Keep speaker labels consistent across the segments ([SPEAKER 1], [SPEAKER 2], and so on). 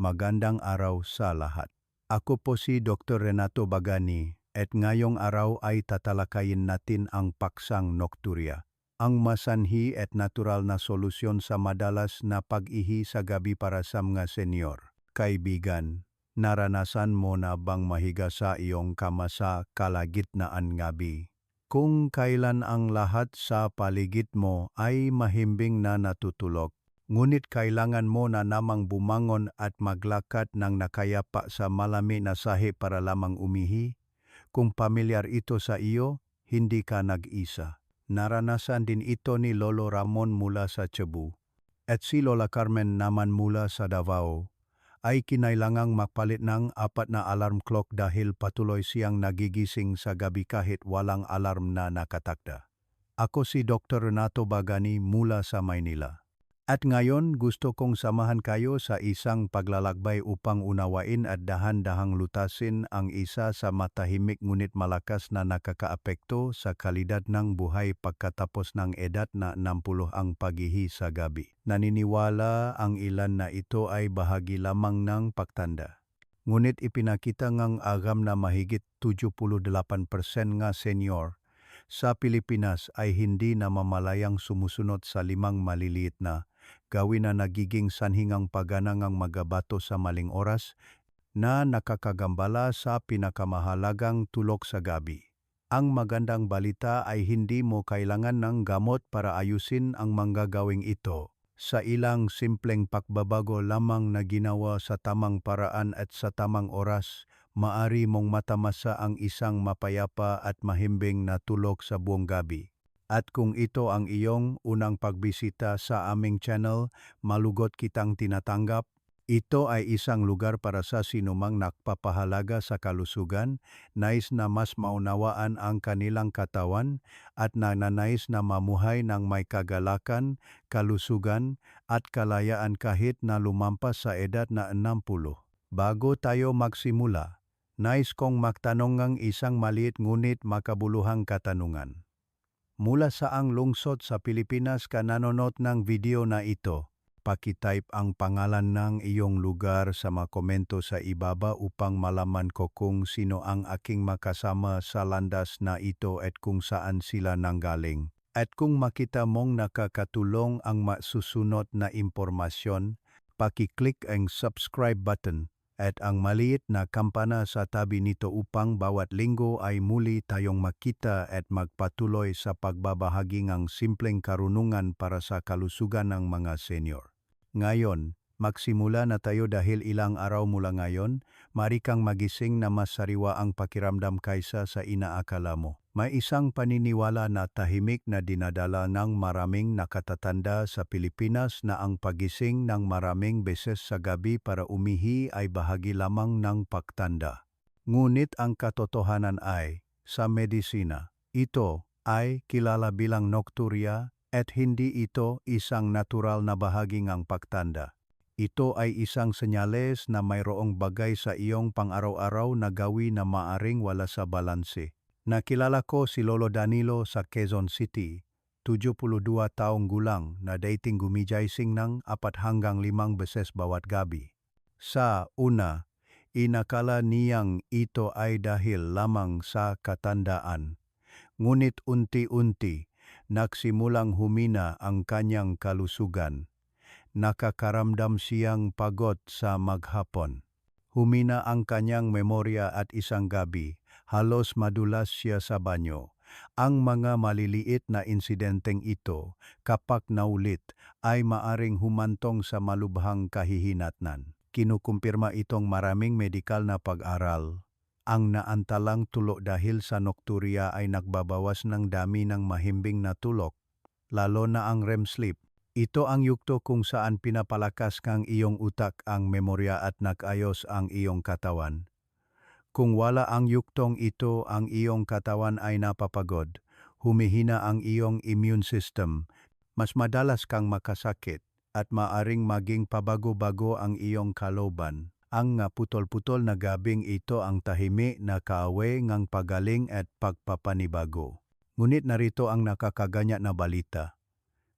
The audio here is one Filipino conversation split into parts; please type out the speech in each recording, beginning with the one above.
[SPEAKER 1] Magandang araw sa lahat. Ako po si Dr. Renato Bagani at ngayong araw ay tatalakayin natin ang paksang nocturia, ang masanhi at natural na solusyon sa madalas na pag-ihi sa gabi para sa mga senyor. Kaibigan, naranasan mo na bang mahiga sa iyong kama sa kalagitnaan gabi? Kung kailan ang lahat sa paligid mo ay mahimbing na natutulog, ngunit kailangan mo na namang bumangon at maglakad ng nakayapa sa malami na sahi para lamang umihi, kung pamilyar ito sa iyo, hindi ka nag-isa. Naranasan din ito ni Lolo Ramon mula sa Cebu at si Lola Carmen naman mula sa Davao ay kinailangang magpalit ng apat na alarm clock dahil patuloy siyang nagigising sa gabi kahit walang alarm na nakatakda. Ako si Dr. Renato Bagani mula sa Maynila. At ngayon gusto kong samahan kayo sa isang paglalakbay upang unawain at dahan-dahang lutasin ang isa sa matahimik ngunit malakas na nakakaapekto sa kalidad ng buhay pagkatapos ng edad na 60 ang paghihi sa gabi. Naniniwala ang ilan na ito ay bahagi lamang ng pagtanda. Ngunit ipinakita ngang agam na mahigit 78% nga senior sa Pilipinas ay hindi na mamalayang sumusunod sa limang maliliit na gawin na nagiging sanhingang paganangang magabato sa maling oras na nakakagambala sa pinakamahalagang tulog sa gabi. Ang magandang balita ay hindi mo kailangan ng gamot para ayusin ang manggagawing ito. Sa ilang simpleng pakbabago lamang na ginawa sa tamang paraan at sa tamang oras, maari mong matamasa ang isang mapayapa at mahimbing na tulog sa buong gabi. At kung ito ang iyong unang pagbisita sa aming channel, malugot kitang tinatanggap. Ito ay isang lugar para sa sinumang nakpapahalaga sa kalusugan, nais na mas maunawaan ang kanilang katawan, at nananais na mamuhay ng may kagalakan, kalusugan, at kalayaan kahit na lumampas sa edad na 60. Bago tayo magsimula, nais kong magtanong ng isang maliit ngunit makabuluhang katanungan. Mula saang lungsod sa Pilipinas ka nanonood ng video na ito, pakitype ang pangalan ng iyong lugar sa mga komento sa ibaba upang malaman ko kung sino ang aking makasama sa landas na ito at kung saan sila nanggaling. At kung makita mong nakakatulong ang masusunod na impormasyon, pakiclick ang subscribe button at ang maliit na kampana sa tabi nito upang bawat linggo ay muli tayong makita at magpatuloy sa pagbabahagi ng simpleng karunungan para sa kalusugan ng mga senior. Ngayon, magsimula na tayo dahil ilang araw mula ngayon, mari kang magising na mas sariwa ang pakiramdam kaysa sa inaakala mo. May isang paniniwala na tahimik na dinadala ng maraming nakatatanda sa Pilipinas na ang pagising ng maraming beses sa gabi para umihi ay bahagi lamang ng pagtanda. Ngunit ang katotohanan ay, sa medisina, ito ay kilala bilang nocturia at hindi ito isang natural na bahagi ng pagtanda. Ito ay isang senyales na mayroong bagay sa iyong pang-araw-araw na gawi na maaring wala sa balanse. Nakilala ko si Lolo Danilo sa Quezon City, 72 taong gulang na dating gumijaysing ng apat hanggang limang beses bawat gabi. Sa una, inakala niyang ito ay dahil lamang sa katandaan. Ngunit unti-unti, nagsimulang humina ang kanyang kalusugan. Nakakaramdam siyang pagod sa maghapon. Humina ang kanyang memorya at isang gabi, halos madulas siya sa banyo. Ang mga maliliit na insidenteng ito, kapag naulit, ay maaring humantong sa malubhang kahihinatnan. Kinukumpirma itong maraming medikal na pag-aral. Ang naantalang tulo dahil sa nocturia ay nagbabawas ng dami ng mahimbing na tulok, lalo na ang REM sleep. Ito ang yukto kung saan pinapalakas kang iyong utak ang memorya at nakayos ang iyong katawan. Kung wala ang yuktong ito ang iyong katawan ay napapagod, humihina ang iyong immune system, mas madalas kang makasakit, at maaring maging pabago-bago ang iyong kaloban. Ang nga putol-putol na gabing ito ang tahimi na kaawe ngang pagaling at pagpapanibago. Ngunit narito ang nakakaganya na balita.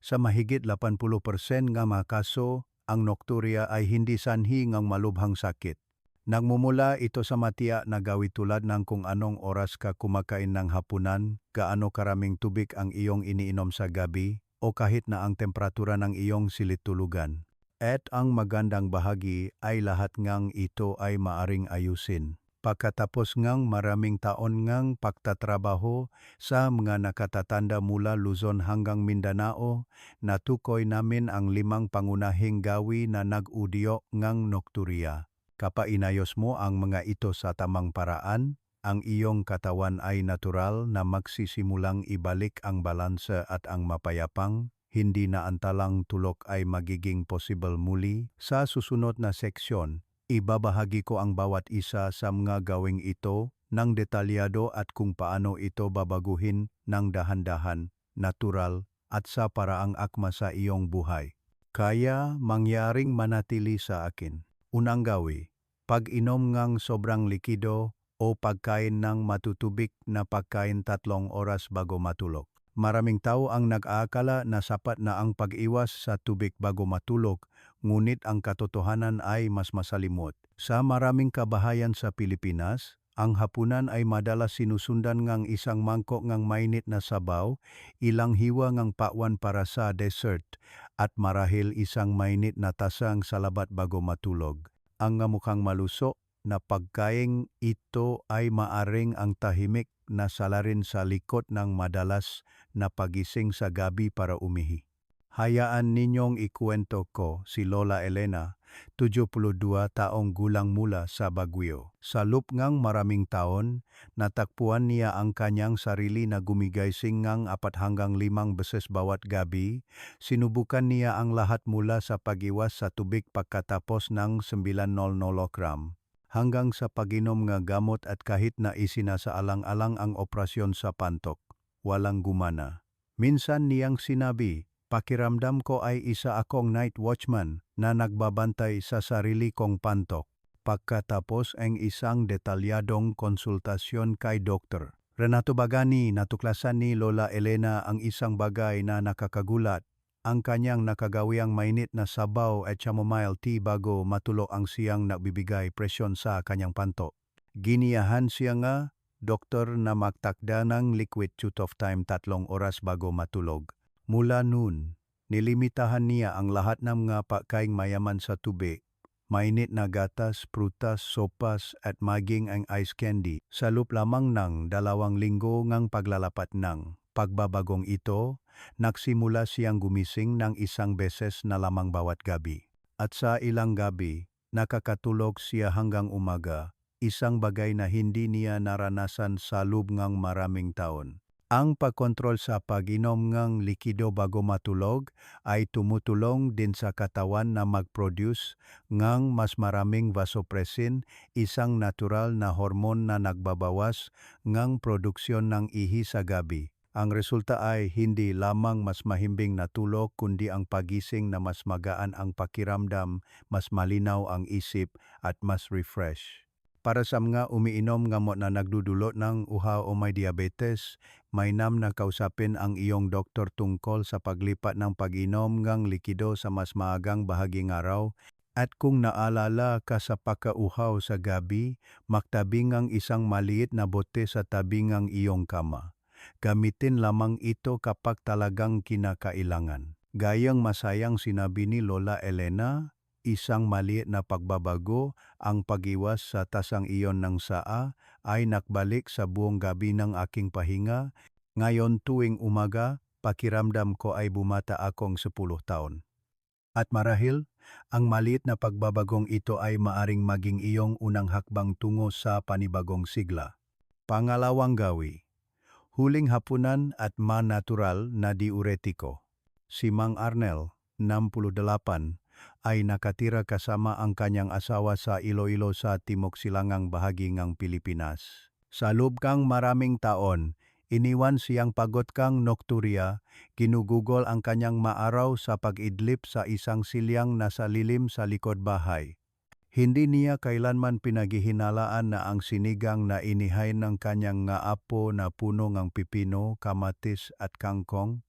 [SPEAKER 1] Sa mahigit 80% nga mga kaso, ang nocturia ay hindi sanhi ng malubhang sakit. Nagmumula ito sa matiya na gawi tulad ng kung anong oras ka kumakain ng hapunan, gaano karaming tubig ang iyong iniinom sa gabi, o kahit na ang temperatura ng iyong silid-tulugan. At ang magandang bahagi ay lahat ngang ito ay maaring ayusin. Pagkatapos ngang maraming taon ngang pagtatrabaho sa mga nakatatanda mula Luzon hanggang Mindanao, natukoy namin ang limang pangunahing gawi na nag-udyo ngang nokturya. Kapainayos mo ang mga ito sa tamang paraan, ang iyong katawan ay natural na magsisimulang ibalik ang balanse at ang mapayapang, hindi na antalang tulok ay magiging possible muli. Sa susunod na seksyon, ibabahagi ko ang bawat isa sa mga gawing ito ng detalyado at kung paano ito babaguhin ng dahan-dahan, natural, at sa paraang akma sa iyong buhay. Kaya mangyaring manatili sa akin. Unang gawi, pag-inom ngang sobrang likido o pagkain ng matutubig na pagkain tatlong oras bago matulog. Maraming tao ang nag-aakala na sapat na ang pag-iwas sa tubig bago matulog, ngunit ang katotohanan ay mas masalimot. Sa maraming kabahayan sa Pilipinas, ang hapunan ay madalas sinusundan ngang isang mangkok ngang mainit na sabaw, ilang hiwa ngang pakwan para sa dessert, at marahil isang mainit na tasang salabat bago matulog. Ang nga mukhang maluso na pagkaing ito ay maaring ang tahimik na salarin sa likod ng madalas na pagising sa gabi para umihi. Hayaan ninyong ikuwento ko si Lola Elena, 72 taong gulang mula sa Baguio. Sa loop ngang maraming taon, natakpuan niya ang kanyang sarili na gumigising ngang apat hanggang limang beses bawat gabi. Sinubukan niya ang lahat mula sa pag-iwas sa tubig pagkatapos ng 900 gram hanggang sa pag-inom nga gamot at kahit na isinasaalang-alang ang operasyon sa pantok, walang gumana. Minsan niyang sinabi, pakiramdam ko ay isa akong night watchman na nagbabantay sa sarili kong pantok. Pagkatapos ang isang detalyadong konsultasyon kay doktor. Renato Bagani natuklasan ni Lola Elena ang isang bagay na nakakagulat ang kanyang nakagawiang mainit na sabaw at chamomile tea bago matulog ang siyang nagbibigay presyon sa kanyang panto. Giniyahan siya nga, doktor na magtakda ng liquid chutof time tatlong oras bago matulog. Mula noon, nilimitahan niya ang lahat ng mga pagkaing mayaman sa tubig, mainit na gatas, prutas, sopas at maging ang ice candy sa loop lamang ng dalawang linggo ngang paglalapat ng pagbabagong ito, nagsimula siyang gumising ng isang beses na lamang bawat gabi. At sa ilang gabi, nakakatulog siya hanggang umaga, isang bagay na hindi niya naranasan sa loob ng maraming taon. Ang pagkontrol sa pag-inom ng likido bago matulog ay tumutulong din sa katawan na mag-produce ng mas maraming vasopressin, isang natural na hormon na nagbabawas ng produksyon ng ihi sa gabi. Ang resulta ay hindi lamang mas mahimbing na tulog kundi ang pagising na mas magaan ang pakiramdam, mas malinaw ang isip at mas refresh. Para sa mga umiinom nga mo na nagdudulot ng uhaw o may diabetes, may nam na kausapin ang iyong doktor tungkol sa paglipat ng pag-inom ngang likido sa mas maagang bahaging araw at kung naalala ka sa pakauhaw sa gabi, maktabing ang isang maliit na bote sa tabing ang iyong kama. Gamitin lamang ito kapag talagang kinakailangan. Gayang masayang sinabi ni Lola Elena, isang maliit na pagbabago ang pagiwas sa tasang iyon ng saa ay nakbalik sa buong gabi ng aking pahinga. Ngayon tuwing umaga, pakiramdam ko ay bumata akong 10 taon. At marahil, ang maliit na pagbabagong ito ay maaring maging iyong unang hakbang tungo sa panibagong sigla. Pangalawang gawi, huling hapunan at manatural na diuretiko. Si Mang Arnel, 68, ay nakatira kasama ang kanyang asawa sa Iloilo sa Timok Silangang bahagi ng Pilipinas. Sa loob kang maraming taon, iniwan siyang pagod kang nokturya, ginugugol ang kanyang maaraw sa pag-idlip sa isang silyang nasa lilim sa likod bahay. Hindi niya kailanman pinaghihinalaan na ang sinigang na inihay ng kanyang nga apo na puno ng pipino, kamatis at kangkong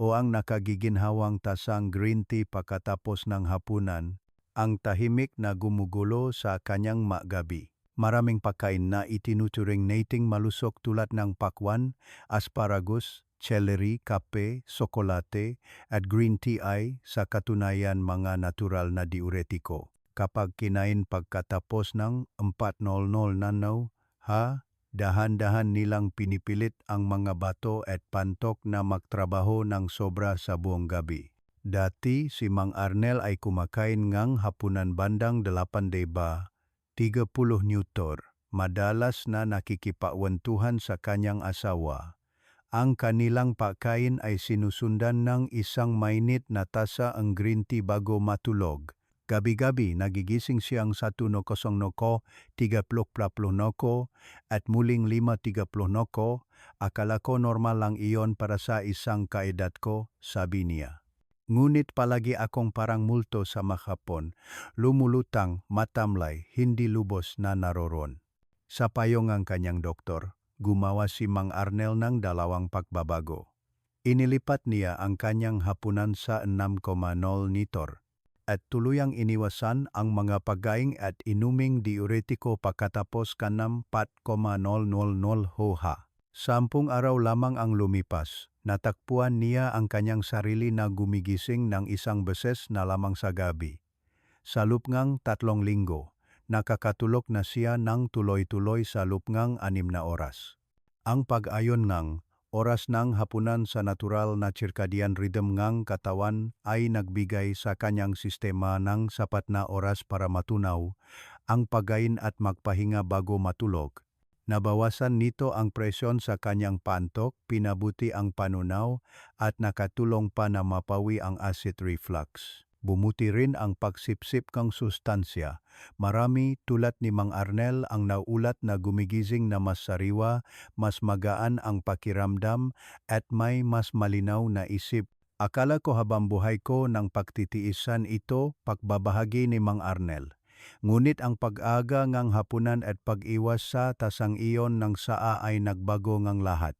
[SPEAKER 1] o ang nakagiginhawang tasang green tea pagkatapos ng hapunan, ang tahimik na gumugulo sa kanyang magabi. Maraming pagkain na itinuturing nating malusok tulad ng pakwan, asparagus, celery, kape, sokolate, at green tea ay sa katunayan mga natural na diuretiko. Kapag kinain pagkatapos ng 4.00 nanaw, ha, dahan-dahan nilang pinipilit ang mga bato at pantok na magtrabaho ng sobra sa buong gabi. Dati si Mang Arnel ay kumakain ngang hapunan bandang 8 deba, 30 newtor. Madalas na nakikipakwentuhan sa kanyang asawa. Ang kanilang pagkain ay sinusundan ng isang mainit na tasa ang green tea bago matulog. Gabi-gabi nagigising siyang sa tuno kosong noko, tiga plok plaplo noko, at muling lima tiga plo noko, akala ko normal lang iyon para sa isang kaedad ko, sabi niya. Ngunit palagi akong parang multo sa makapon, lumulutang, matamlay, hindi lubos na naroron. Sa payong ang kanyang doktor, gumawa si Mang Arnel ng dalawang pagbabago. Inilipat niya ang kanyang hapunan sa 6,0 nitor at tuluyang iniwasan ang mga pagkain at inuming diuretiko pagkatapos kanam 4,000 hoha. Sampung araw lamang ang lumipas, natakpuan niya ang kanyang sarili na gumigising ng isang beses na lamang sa gabi. Sa lupngang tatlong linggo, nakakatulog na siya ng tuloy-tuloy sa lupngang anim na oras. Ang pag-ayon ngang oras ng hapunan sa natural na circadian rhythm ngang katawan ay nagbigay sa kanyang sistema ng sapat na oras para matunaw ang pagkain at magpahinga bago matulog. Nabawasan nito ang presyon sa kanyang pantok, pinabuti ang panunaw at nakatulong pa na mapawi ang acid reflux. Bumuti rin ang pagsipsip kang sustansya. Marami tulad ni Mang Arnel ang naulat na gumigising na mas sariwa, mas magaan ang pakiramdam at may mas malinaw na isip. Akala ko habang buhay ko ng pagtitiisan ito pagbabahagi ni Mang Arnel. Ngunit ang pag-aga ngang hapunan at pag-iwas sa tasang iyon ng saa ay nagbago ngang lahat.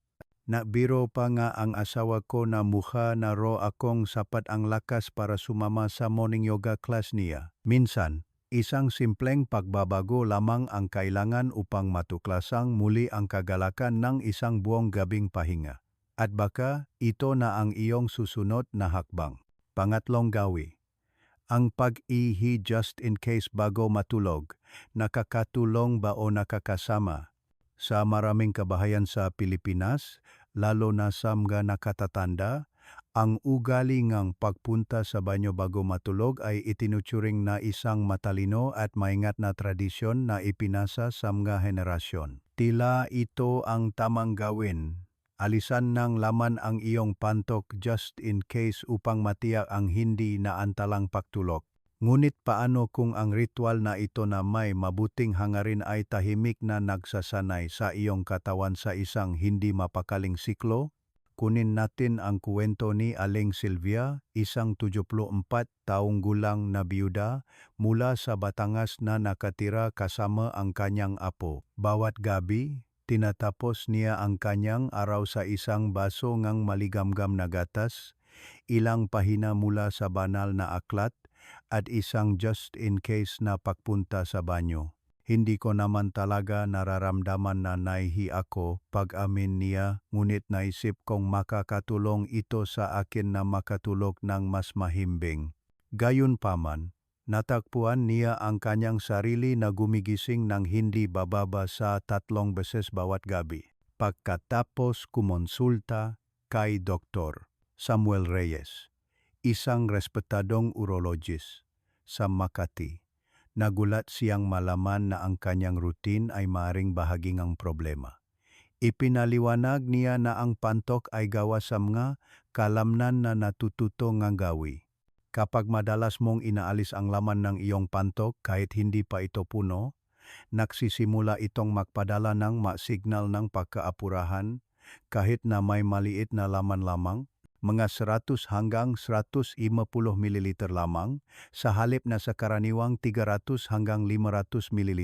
[SPEAKER 1] Nabiro pa nga ang asawa ko na mukha na ro akong sapat ang lakas para sumama sa morning yoga class niya. Minsan, isang simpleng pagbabago lamang ang kailangan upang matuklasang muli ang kagalakan ng isang buong gabing pahinga. At baka ito na ang iyong susunod na hakbang. Pangatlong gawi. Ang pag-ihi just in case bago matulog, nakakatulong ba o nakakasama? Sa maraming kabahayan sa Pilipinas, lalo na sa mga nakatatanda, ang ugali ngang pagpunta sa banyo bago matulog ay itinuturing na isang matalino at maingat na tradisyon na ipinasa sa mga henerasyon. Tila ito ang tamang gawin. Alisan ng laman ang iyong pantok just in case upang matiyak ang hindi na antalang pagtulog. Ngunit paano kung ang ritual na ito na may mabuting hangarin ay tahimik na nagsasanay sa iyong katawan sa isang hindi mapakaling siklo? Kunin natin ang kuwento ni Aling Silvia, isang 74 taong gulang na biyuda mula sa Batangas na nakatira kasama ang kanyang apo. Bawat gabi, tinatapos niya ang kanyang araw sa isang baso ngang maligamgam na gatas, ilang pahina mula sa banal na aklat, at isang just in case na pagpunta sa banyo. Hindi ko naman talaga nararamdaman na naihi ako pag-amin niya, ngunit naisip kong makakatulong ito sa akin na makatulog ng mas mahimbing. Gayunpaman, natakpuan niya ang kanyang sarili na gumigising ng hindi bababa sa tatlong beses bawat gabi. Pagkatapos kumonsulta kay Dr. Samuel Reyes isang respetadong urologist sa Makati. Nagulat siyang malaman na ang kanyang routine ay maring bahaging ang problema. Ipinaliwanag niya na ang pantok ay gawa sa mga kalamnan na natututo ng gawi. Kapag madalas mong inaalis ang laman ng iyong pantok kahit hindi pa ito puno, nagsisimula itong magpadala ng ma-signal ng pagkaapurahan kahit na may maliit na laman lamang mga 100 hanggang 150 ml lamang sa halip na sa karaniwang 300 hanggang 500 ml.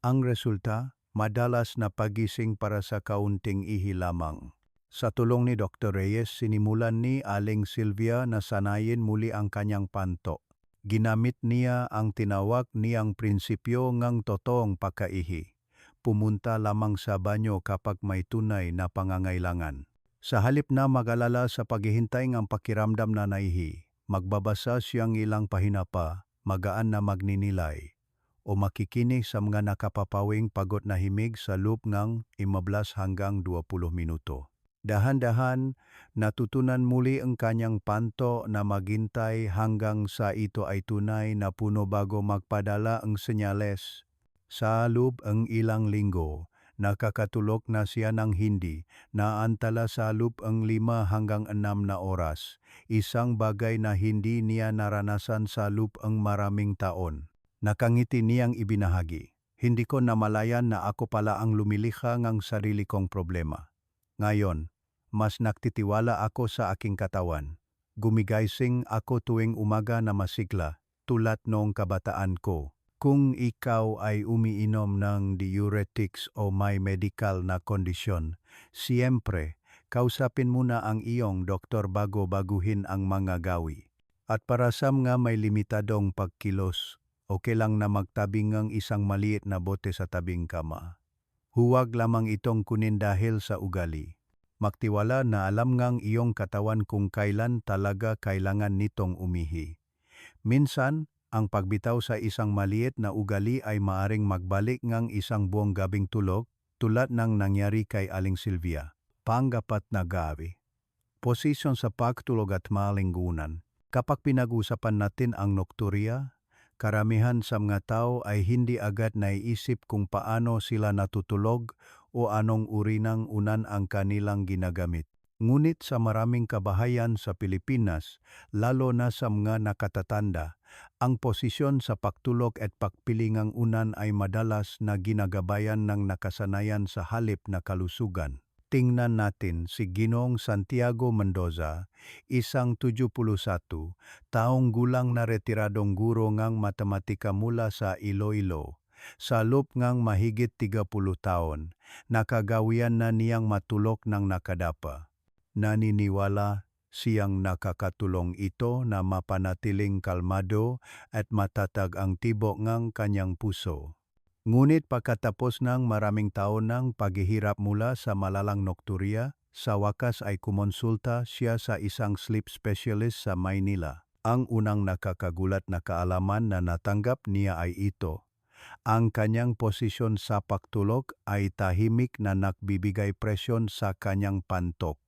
[SPEAKER 1] Ang resulta, madalas na pagising para sa kaunting ihi lamang. Sa tulong ni Dr. Reyes, sinimulan ni Aling Silvia na sanayin muli ang kanyang panto. Ginamit niya ang tinawag niyang prinsipyo ngang totoong pakaihi. Pumunta lamang sa banyo kapag may tunay na pangangailangan. Sa halip na magalala sa paghihintay ng pakiramdam na naihi, magbabasa siyang ilang pahinapa, magaan na magninilay, o makikinig sa mga nakapapawing pagod na himig sa loop ng 15 hanggang 20 minuto. Dahan-dahan, natutunan muli ang kanyang panto na maghintay hanggang sa ito ay tunay na puno bago magpadala ang senyales. Sa loob ang ilang linggo, nakakatulog na siya ng hindi, naantala sa loob ang lima hanggang enam na oras, isang bagay na hindi niya naranasan sa loob ang maraming taon. Nakangiti niyang ibinahagi. Hindi ko namalayan na ako pala ang lumilikha ng sarili kong problema. Ngayon, mas naktitiwala ako sa aking katawan. Gumigaysing ako tuwing umaga na masigla, tulad noong kabataan ko. Kung ikaw ay umiinom ng diuretics o may medical na kondisyon, siyempre, kausapin muna ang iyong doktor bago baguhin ang mga gawi. At para sa mga may limitadong pagkilos, okay lang na magtabing ng isang maliit na bote sa tabing kama. Huwag lamang itong kunin dahil sa ugali. Magtiwala na alam ngang iyong katawan kung kailan talaga kailangan nitong umihi. Minsan, ang pagbitaw sa isang maliit na ugali ay maaring magbalik ngang isang buong gabing tulog tulad ng nangyari kay Aling Silvia. Panggapat na gabi. Posisyon sa pagtulog at malinggunan. Kapag pinag-usapan natin ang nokturya, karamihan sa mga tao ay hindi agad naiisip kung paano sila natutulog o anong uri ng unan ang kanilang ginagamit. Ngunit sa maraming kabahayan sa Pilipinas, lalo na sa mga nakatatanda, ang posisyon sa pagtulog at pagpilingang unan ay madalas na ginagabayan ng nakasanayan sa halip na kalusugan. Tingnan natin si Ginong Santiago Mendoza, isang 71 taong gulang na retiradong guro ngang matematika mula sa Iloilo. Sa loob ngang mahigit 30 taon, nakagawian na niyang matulog ng nakadapa. Naniniwala siyang nakakatulong ito na mapanatiling kalmado at matatag ang tibok ng kanyang puso. Ngunit pagkatapos ng maraming taon ng paghihirap mula sa malalang nokturya, sa wakas ay kumonsulta siya sa isang sleep specialist sa Maynila. Ang unang nakakagulat na kaalaman na natanggap niya ay ito. Ang kanyang posisyon sa pagtulog ay tahimik na nagbibigay presyon sa kanyang pantok.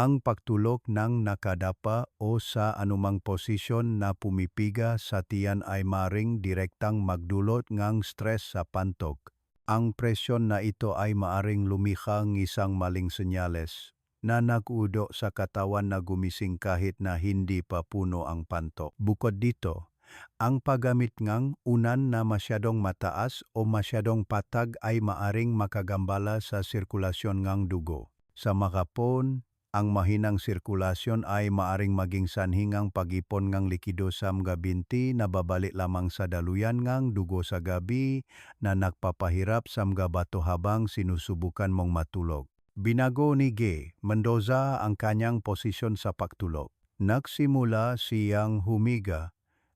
[SPEAKER 1] Ang pagtulog ng nakadapa o sa anumang posisyon na pumipiga sa tiyan ay maring direktang magdulot ng stress sa pantok. Ang presyon na ito ay maaring lumikha ng isang maling senyales na nag-udo sa katawan na gumising kahit na hindi pa puno ang pantok. Bukod dito, ang paggamit ng unan na masyadong mataas o masyadong patag ay maaring makagambala sa sirkulasyon ng dugo. Sa makapon, ang mahinang sirkulasyon ay maaring maging sanhingang pagipon ngang likido sa mga binti na babalik lamang sa daluyan ngang dugo sa gabi na nagpapahirap sa mga bato habang sinusubukan mong matulog. Binago ni G. Mendoza ang kanyang posisyon sa pagtulog. Nagsimula siyang humiga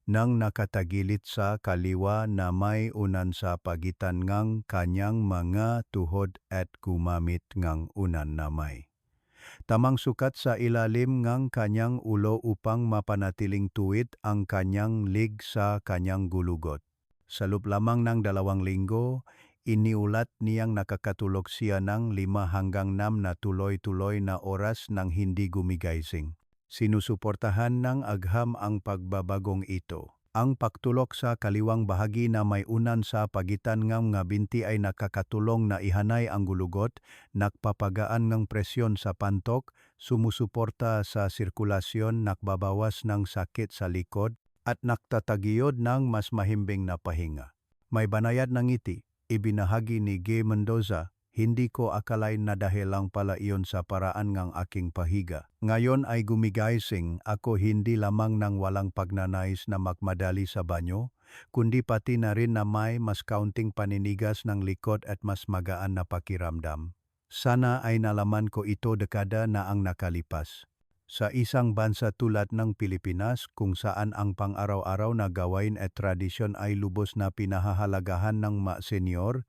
[SPEAKER 1] nang nakatagilit sa kaliwa na may unan sa pagitan ngang kanyang mga tuhod at gumamit ngang unan na may tamang sukat sa ilalim ng kanyang ulo upang mapanatiling tuwid ang kanyang lig sa kanyang gulugot. Sa loob lamang ng dalawang linggo, iniulat niyang nakakatulog siya ng lima hanggang nam na tuloy-tuloy na oras ng hindi gumigising. Sinusuportahan ng agham ang pagbabagong ito. Ang pagtulok sa kaliwang bahagi na may unan sa pagitan ng nga binti ay nakakatulong na ihanay ang gulugot, nakpapagaan ng presyon sa pantok, sumusuporta sa sirkulasyon, nakbabawas ng sakit sa likod, at naktatagiyod ng mas mahimbing na pahinga. May banayad ng ngiti, ibinahagi ni G. Mendoza, hindi ko akalain na dahil lang pala iyon sa paraan ng aking pahiga. Ngayon ay gumigaysing ako hindi lamang ng walang pagnanais na magmadali sa banyo, kundi pati na rin na may mas kaunting paninigas ng likod at mas magaan na pakiramdam. Sana ay nalaman ko ito dekada na ang nakalipas. Sa isang bansa tulad ng Pilipinas kung saan ang pang-araw-araw na gawain at tradisyon ay lubos na pinahahalagahan ng mga senyor,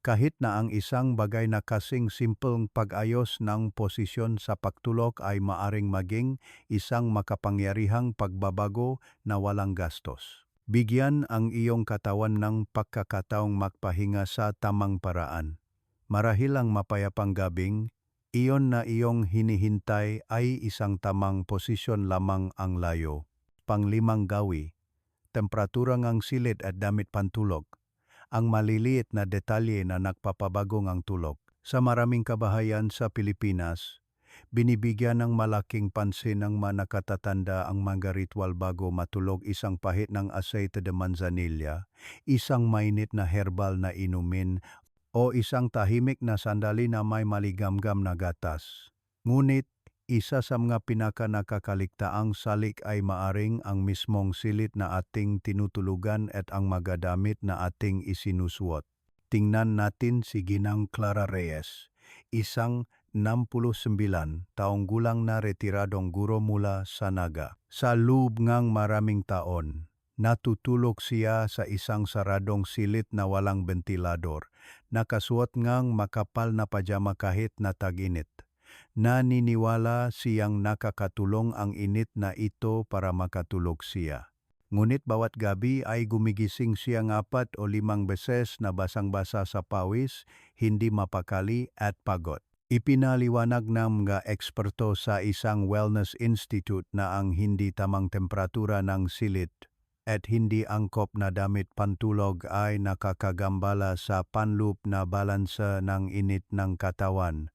[SPEAKER 1] kahit na ang isang bagay na kasing simpleng pag-ayos ng posisyon sa pagtulog ay maaring maging isang makapangyarihang pagbabago na walang gastos. Bigyan ang iyong katawan ng pagkakataong magpahinga sa tamang paraan. Marahil ang mapayapang gabing, iyon na iyong hinihintay ay isang tamang posisyon lamang ang layo. Panglimang gawi, temperatura ng silid at damit pantulog. Ang maliliit na detalye na nagpapabago ng tulog. Sa maraming kabahayan sa Pilipinas, binibigyan ng malaking pansin ng mga nakatatanda ang mga ritual bago matulog isang pahit ng aceite de manzanilla, isang mainit na herbal na inumin o isang tahimik na sandali na may maligamgam na gatas. Ngunit isa sa mga pinakanakakaligtaang salik ay maaring ang mismong silit na ating tinutulugan at ang magadamit na ating isinusuot. Tingnan natin si Ginang Clara Reyes, isang 69 taong gulang na retiradong guro mula sa Naga. Sa loob ngang maraming taon, natutulog siya sa isang saradong silit na walang ventilador nakasuot ngang makapal na pajama kahit na tag-init. Naniniwala siyang nakakatulong ang init na ito para makatulog siya. Ngunit bawat gabi ay gumigising siya ng apat o limang beses na basang-basa sa pawis, hindi mapakali at pagod. Ipinaliwanag ng mga eksperto sa isang wellness institute na ang hindi tamang temperatura ng silit at hindi angkop na damit pantulog ay nakakagambala sa panloop na balansa ng init ng katawan.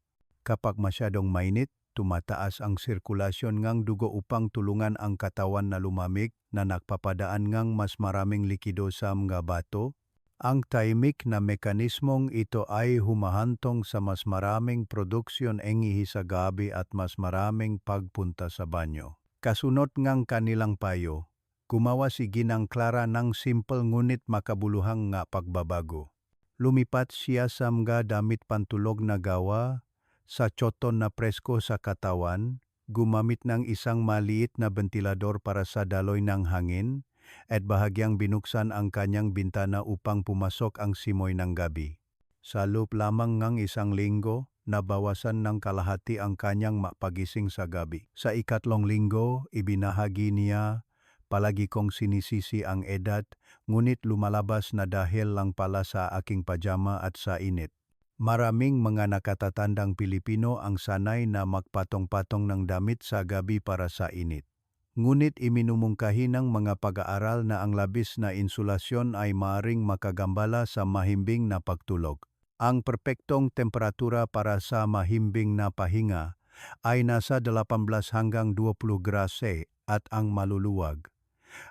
[SPEAKER 1] Kapag masyadong mainit, tumataas ang sirkulasyon ng dugo upang tulungan ang katawan na lumamig na nagpapadaan ng mas maraming likido sa mga bato. Ang tahimik na mekanismong ito ay humahantong sa mas maraming produksyon engihi sa gabi at mas maraming pagpunta sa banyo. Kasunod ngang kanilang payo, gumawa si Ginang Clara ng simple ngunit makabuluhang nga pagbabago. Lumipat siya sa mga damit pantulog na gawa, sa choton na presko sa katawan, gumamit ng isang maliit na ventilador para sa daloy ng hangin, at bahagyang binuksan ang kanyang bintana upang pumasok ang simoy ng gabi. Sa loob lamang ng isang linggo, nabawasan ng kalahati ang kanyang mapagising sa gabi. Sa ikatlong linggo, ibinahagi niya, palagi kong sinisisi ang edad, ngunit lumalabas na dahil lang pala sa aking pajama at sa init. Maraming mga nakatatandang Pilipino ang sanay na magpatong-patong ng damit sa gabi para sa init. Ngunit iminumungkahi ng mga pag-aaral na ang labis na insulasyon ay maaring makagambala sa mahimbing na pagtulog. Ang perpektong temperatura para sa mahimbing na pahinga ay nasa 18 hanggang 20 grase at ang maluluwag.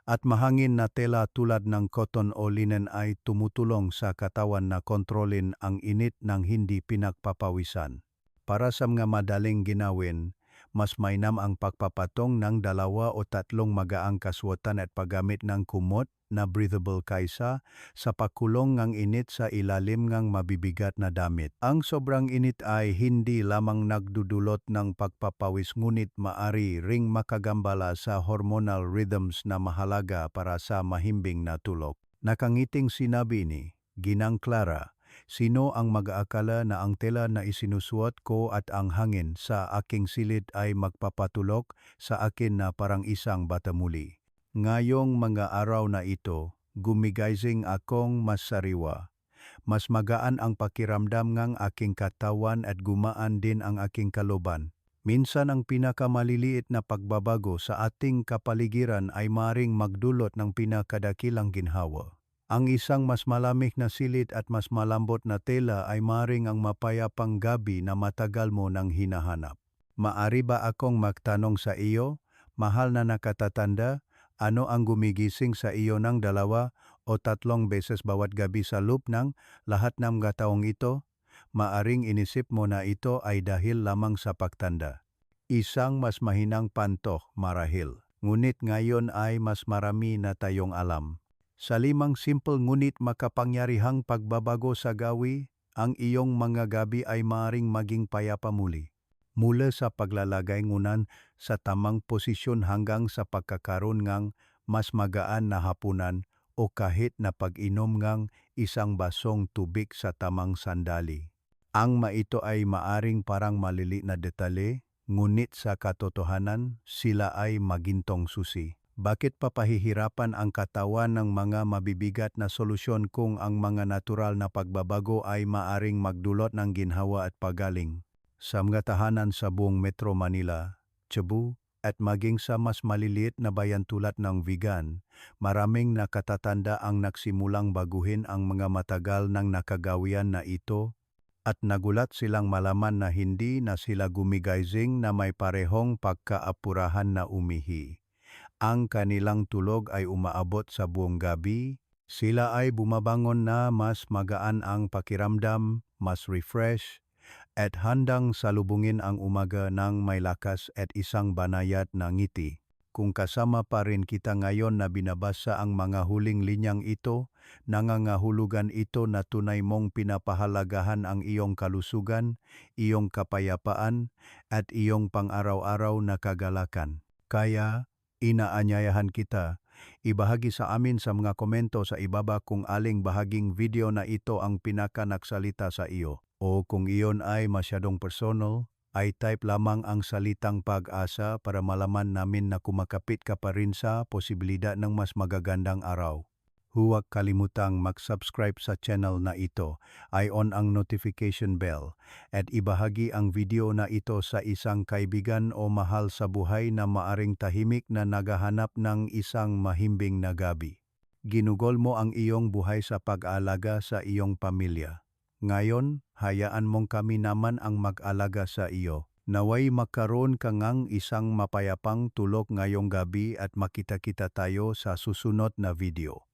[SPEAKER 1] At mahangin na tela tulad ng cotton o linen ay tumutulong sa katawan na kontrolin ang init ng hindi pinagpapawisan. Para sa mga madaling ginawin, mas mainam ang pagpapatong ng dalawa o tatlong magaang kaswatan at paggamit ng kumot na breathable kaysa sa pakulong ng init sa ilalim ng mabibigat na damit. Ang sobrang init ay hindi lamang nagdudulot ng pagpapawis ngunit maari ring makagambala sa hormonal rhythms na mahalaga para sa mahimbing na tulog. Nakangiting sinabi ni Ginang Clara, Sino ang mag-aakala na ang tela na isinusuot ko at ang hangin sa aking silid ay magpapatulok sa akin na parang isang bata muli? Ngayong mga araw na ito, gumigising akong mas sariwa. Mas magaan ang pakiramdam ng aking katawan at gumaan din ang aking kaloban. Minsan ang pinakamaliliit na pagbabago sa ating kapaligiran ay maring magdulot ng pinakadakilang ginhawa. Ang isang mas malamig na silid at mas malambot na tela ay maring ang mapayapang gabi na matagal mo nang hinahanap. Maari ba akong magtanong sa iyo, mahal na nakatatanda, ano ang gumigising sa iyo ng dalawa o tatlong beses bawat gabi sa loop ng lahat ng gataong ito? Maaring inisip mo na ito ay dahil lamang sa pagtanda. Isang mas mahinang pantok marahil. Ngunit ngayon ay mas marami na tayong alam. Sa limang simple ngunit makapangyarihang pagbabago sa gawi, ang iyong mga gabi ay maaring maging payapa muli. Mula sa paglalagay ngunan sa tamang posisyon hanggang sa pagkakaroon ngang mas magaan na hapunan o kahit na pag-inom ngang isang basong tubig sa tamang sandali. Ang maito ay maaring parang malili na detale, ngunit sa katotohanan sila ay magintong susi. Bakit papahihirapan ang katawan ng mga mabibigat na solusyon kung ang mga natural na pagbabago ay maaring magdulot ng ginhawa at pagaling? Sa mga tahanan sa buong Metro Manila, Cebu, at maging sa mas maliliit na bayan tulad ng Vigan, maraming nakatatanda ang nagsimulang baguhin ang mga matagal ng nakagawian na ito at nagulat silang malaman na hindi na sila gumigising na may parehong pagkaapurahan na umihi. Ang kanilang tulog ay umaabot sa buong gabi, sila ay bumabangon na mas magaan ang pakiramdam, mas refresh, at handang salubungin ang umaga ng may lakas at isang banayad na ngiti. Kung kasama pa rin kita ngayon na binabasa ang mga huling linyang ito, nangangahulugan ito na tunay mong pinapahalagahan ang iyong kalusugan, iyong kapayapaan, at iyong pang-araw-araw na kagalakan. Kaya, inaanyayahan kita, ibahagi sa amin sa mga komento sa ibaba kung aling bahaging video na ito ang pinaka-nagsalita sa iyo. O kung iyon ay masyadong personal, ay type lamang ang salitang pag-asa para malaman namin na kumakapit ka pa rin sa posibilidad ng mas magagandang araw. Huwag kalimutang mag-subscribe sa channel na ito, ay on ang notification bell, at ibahagi ang video na ito sa isang kaibigan o mahal sa buhay na maaring tahimik na naghahanap ng isang mahimbing na gabi. Ginugol mo ang iyong buhay sa pag-aalaga sa iyong pamilya. Ngayon, hayaan mong kami naman ang mag-alaga sa iyo. Naway makaroon ka ngang isang mapayapang tulog ngayong gabi at makita-kita tayo sa susunod na video.